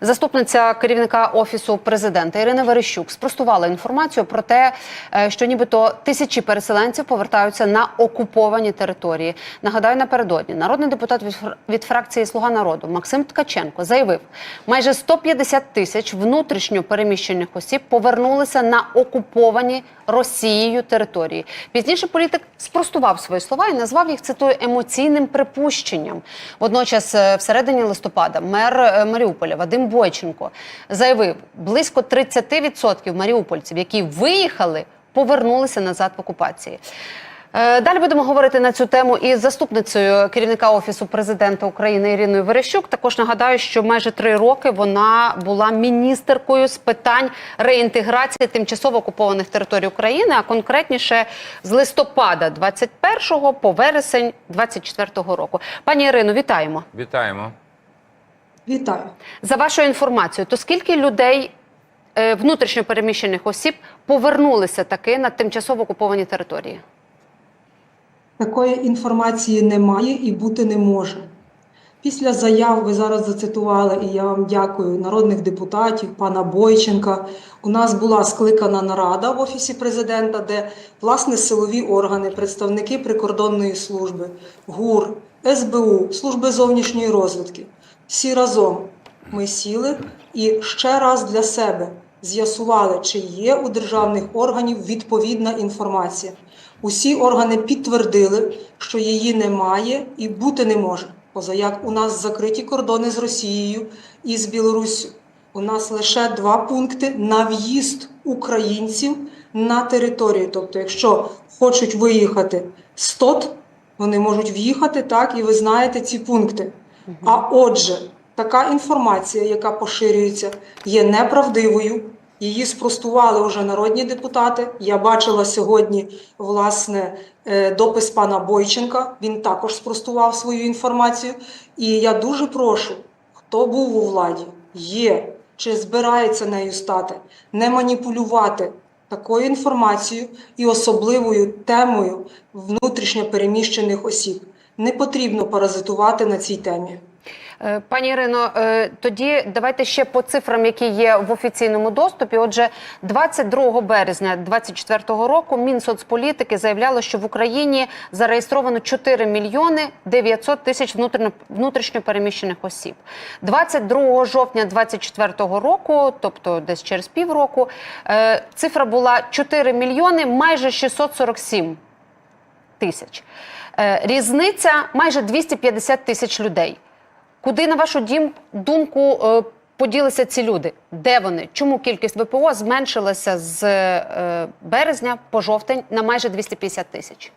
Заступниця керівника офісу президента Ірина Верещук спростувала інформацію про те, е, що нібито тисячі переселенців повертаються на окуповані території. Нагадаю, напередодні народний депутат від фр- від фракції Слуга народу Максим Ткаченко заявив, майже 150 тисяч внутрішньо переміщених осіб повернулися на окуповані Росією території. Пізніше політик спростував свої слова і назвав їх цитую емоційним припущенням. Водночас, е, всередині листопада, мер е, Маріуполя Вадим Бойченко заявив, близько 30% маріупольців, які виїхали, повернулися назад в окупації. Е, Далі будемо говорити на цю тему із заступницею керівника офісу президента України Іриною Верещук. Також нагадаю, що майже три роки вона була міністеркою з питань реінтеграції тимчасово окупованих територій України, а конкретніше з листопада 21 по вересень 24 року. Пані Ірино, вітаємо. Вітаємо. Вітаю. За вашою інформацією, то скільки людей е, внутрішньо переміщених осіб повернулися таки на тимчасово окуповані території? Такої інформації немає і бути не може. Після заяв ви зараз зацитували, і я вам дякую, народних депутатів, пана Бойченка. У нас була скликана нарада в Офісі президента, де власне силові органи, представники прикордонної служби, ГУР, СБУ, служби зовнішньої розвідки. Всі разом ми сіли і ще раз для себе з'ясували, чи є у державних органів відповідна інформація. Усі органи підтвердили, що її немає і бути не може. Поза як у нас закриті кордони з Росією і з Білоруссю. У нас лише два пункти на в'їзд українців на територію. Тобто, якщо хочуть виїхати з ТОТ, вони можуть в'їхати так, і ви знаєте ці пункти. А отже, така інформація, яка поширюється, є неправдивою. Її спростували вже народні депутати. Я бачила сьогодні власне е, допис пана Бойченка. Він також спростував свою інформацію. І я дуже прошу, хто був у владі, є чи збирається нею стати, не маніпулювати такою інформацією і особливою темою внутрішньо переміщених осіб. Не потрібно паразитувати на цій темі. Е, Пані Ірино, е, тоді давайте ще по цифрам, які є в офіційному доступі. Отже, 22 березня 2024 року Мінсоцполітики заявляло, що в Україні зареєстровано 4 мільйони 900 тисяч внутрішньо- внутрішньо переміщених осіб. 22 жовтня 2024 року, тобто десь через півроку, е, цифра була 4 мільйони майже 647 тисяч. Е, Різниця майже 250 тисяч людей. Куди, на вашу думку, е, поділися ці люди? Де вони? Чому кількість ВПО зменшилася з е, березня по жовтень на майже 250 тисяч?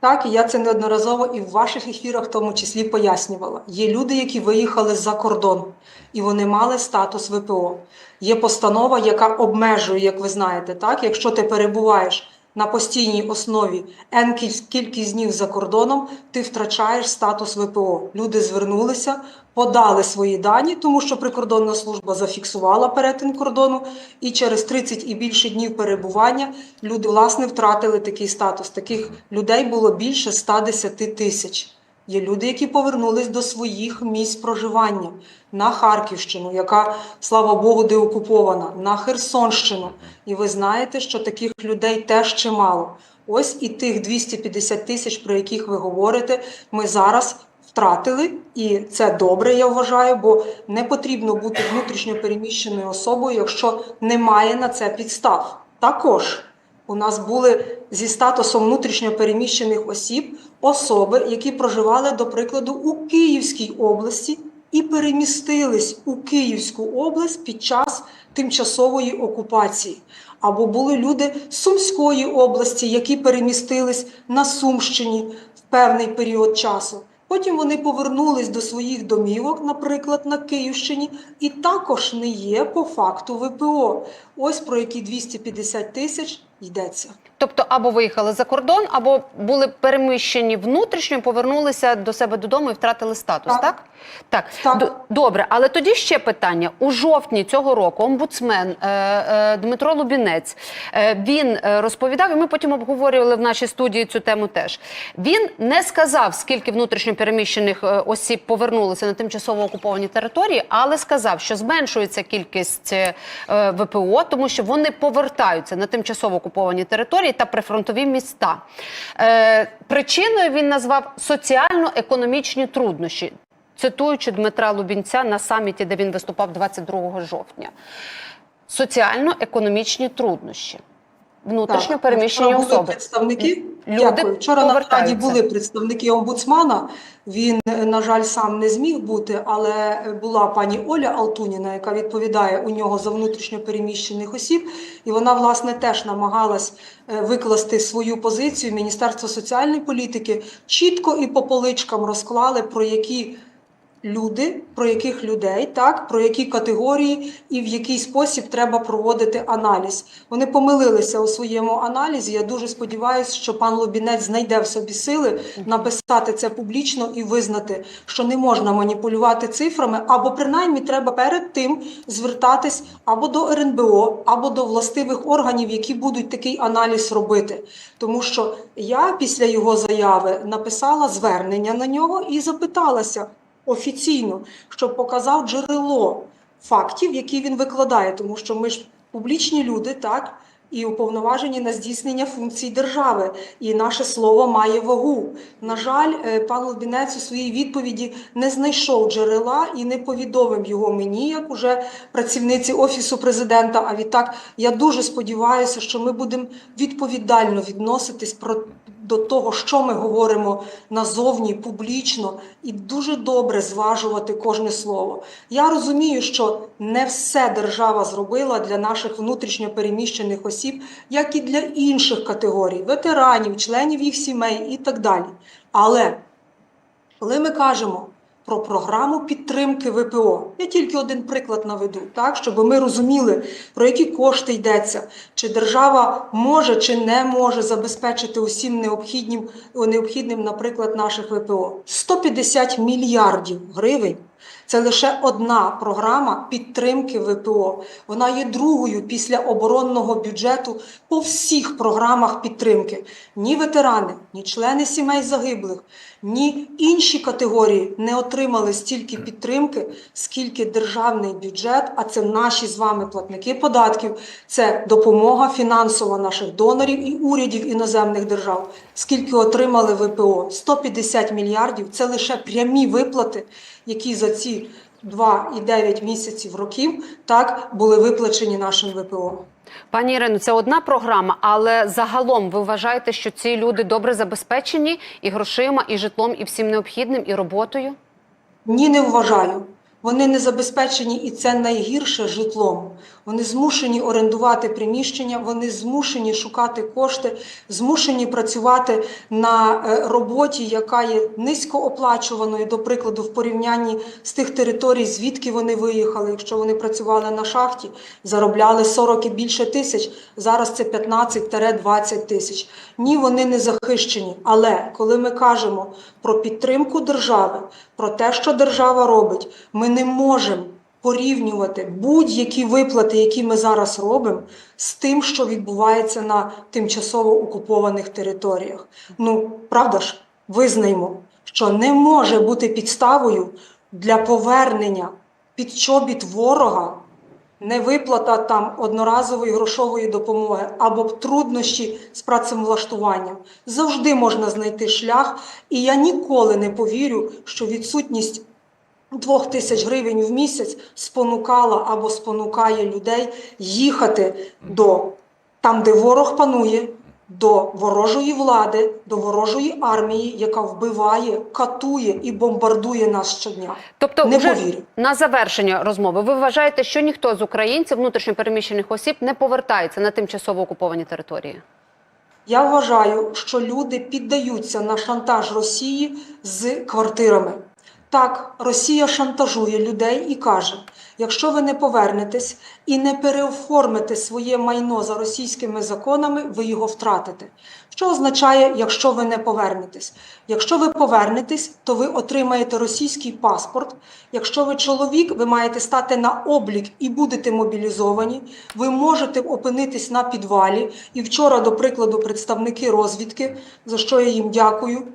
Так, і я це неодноразово і в ваших ефірах в тому числі пояснювала. Є люди, які виїхали за кордон, і вони мали статус ВПО. Є постанова, яка обмежує, як ви знаєте, так, якщо ти перебуваєш на постійній основі N кількість днів за кордоном, ти втрачаєш статус ВПО. Люди звернулися, подали свої дані, тому що прикордонна служба зафіксувала перетин кордону, і через 30 і більше днів перебування люди власне втратили такий статус. Таких людей було більше 110 тисяч. Є люди, які повернулись до своїх місць проживання на Харківщину, яка, слава Богу, деокупована, на Херсонщину. І ви знаєте, що таких людей теж чимало. Ось і тих 250 тисяч, про яких ви говорите, ми зараз втратили, і це добре, я вважаю, бо не потрібно бути внутрішньо переміщеною особою, якщо немає на це підстав. Також у нас були зі статусом внутрішньо переміщених осіб особи, які проживали, до прикладу, у Київській області і перемістились у Київську область під час тимчасової окупації. Або були люди з Сумської області, які перемістились на Сумщині в певний період часу. Потім вони повернулись до своїх домівок, наприклад, на Київщині, і також не є по факту ВПО. Ось про які 250 тисяч йдеться. Тобто або виїхали за кордон, або були переміщені внутрішньо, повернулися до себе додому і втратили статус, так? Так. Так, Так. д- добре, але тоді ще питання. У жовтні цього року омбудсмен е, е, Дмитро Лубінець е, він е, розповідав, і ми потім обговорювали в нашій студії цю тему теж. Він не сказав, скільки внутрішньопереміщених е, осіб повернулися на тимчасово окуповані території, але сказав, що зменшується кількість е, е, ВПО, тому що вони повертаються на тимчасово окуповані території та прифронтові міста. Е, причиною він назвав соціально-економічні труднощі цитуючи Дмитра Лубінця на саміті, де він виступав 22 жовтня. Соціально-економічні труднощі. Внутрішньо переміщені Вчора були представники. Люди Дякую. Вчора на нараді були представники омбудсмана. Він, е, на жаль, сам не зміг бути, але була пані Оля Алтуніна, яка відповідає у нього за внутрішньо переміщених осіб, і вона власне теж намагалась е, викласти свою позицію. Міністерство соціальної політики чітко і по поличкам розклали про які. Люди, про яких людей, так, про які категорії і в який спосіб треба проводити аналіз. Вони помилилися у своєму аналізі. Я дуже сподіваюся, що пан Лобінець знайде в собі сили написати це публічно і визнати, що не можна маніпулювати цифрами, або принаймні треба перед тим звертатись або до РНБО, або до властивих органів, які будуть такий аналіз робити. Тому що я після його заяви написала звернення на нього і запиталася офіційно, щоб показав джерело фактів, які він викладає, тому що ми ж публічні люди, так, і уповноважені на здійснення функцій держави, і наше слово має вагу. На жаль, е, пан Лубінець у своїй відповіді не знайшов джерела і не повідомив його мені, як уже працівниці офісу президента. А відтак я дуже сподіваюся, що ми будемо відповідально відноситись про до того, що ми говоримо назовні публічно, і дуже добре зважувати кожне слово. Я розумію, що не все держава зробила для наших внутрішньо переміщених осіб, як і для інших категорій ветеранів, членів їх сімей і так далі. Але коли ми кажемо про програму підтримки ВПО, я тільки один приклад наведу, так щоб ми розуміли, про які кошти йдеться, чи держава може чи не може забезпечити усім необхідним, необхідним, наприклад, наших ВПО. 150 мільярдів гривень. Це лише одна програма підтримки ВПО. Вона є другою після оборонного бюджету по всіх програмах підтримки. Ні ветерани, ні члени сімей загиблих, ні інші категорії не отримали стільки підтримки, скільки державний бюджет, а це наші з вами платники податків, це допомога фінансова наших донорів і урядів іноземних держав. Скільки отримали ВПО? 150 мільярдів. Це лише прямі виплати, які за ці 2,9 місяців років так були виплачені нашим ВПО. Пані Ірино, це одна програма, але загалом ви вважаєте, що ці люди добре забезпечені і грошима, і житлом, і всім необхідним, і роботою? Ні, не вважаю. Вони не забезпечені, і це найгірше житлом. Вони змушені орендувати приміщення, вони змушені шукати кошти, змушені працювати на е, роботі, яка є низькооплачуваною, до прикладу, в порівнянні з тих територій, звідки вони виїхали. Якщо вони працювали на шахті, заробляли 40 і більше тисяч. Зараз це 15-20 тисяч. Ні, вони не захищені. Але коли ми кажемо про підтримку держави, про те, що держава робить, ми не можемо порівнювати будь-які виплати, які ми зараз робимо, з тим, що відбувається на тимчасово окупованих територіях. Ну, правда ж, визнаймо, що не може бути підставою для повернення під чобіт ворога не виплата там одноразової грошової допомоги або труднощі з працевлаштуванням. Завжди можна знайти шлях, і я ніколи не повірю, що відсутність двох тисяч гривень в місяць спонукала або спонукає людей їхати до там, де ворог панує, до ворожої влади, до ворожої армії, яка вбиває, катує і бомбардує нас щодня. Тобто, Не вже повірю. на завершення розмови, ви вважаєте, що ніхто з українців, внутрішньопереміщених осіб, не повертається на тимчасово окуповані території? Я вважаю, що люди піддаються на шантаж Росії з квартирами. Так, Росія шантажує людей і каже: якщо ви не повернетесь і не переоформите своє майно за російськими законами, ви його втратите. Що означає, якщо ви не повернетесь? Якщо ви повернетесь, то ви отримаєте російський паспорт. Якщо ви чоловік, ви маєте стати на облік і будете мобілізовані. Ви можете опинитись на підвалі. І вчора, до прикладу, представники розвідки, за що я їм дякую,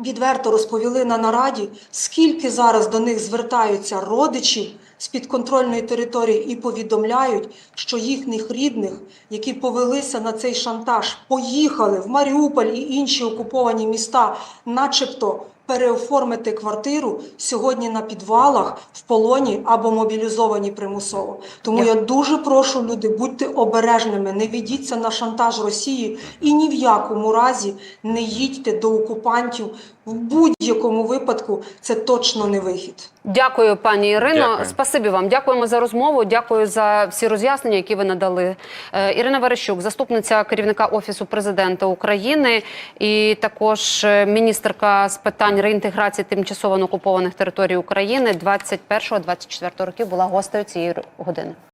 відверто розповіли на нараді, скільки зараз до них звертаються родичів з підконтрольної території і повідомляють, що їхніх рідних, які повелися на цей шантаж, поїхали в Маріуполь і інші окуповані міста, начебто переоформити квартиру сьогодні на підвалах, в полоні або мобілізовані примусово. Тому я дуже прошу люди, будьте обережними, не ведіться на шантаж Росії і ні в якому разі не їдьте до окупантів. В будь-якому випадку це точно не вихід. Дякую, пані Ірино. Дякую. Спасибі вам. Дякуємо за розмову. Дякую за всі роз'яснення, які ви надали. Е, Ірина Верещук, заступниця керівника офісу президента України, і також е, міністерка з питань реінтеграції тимчасово окупованих територій України 21-24 років була гостею цієї години.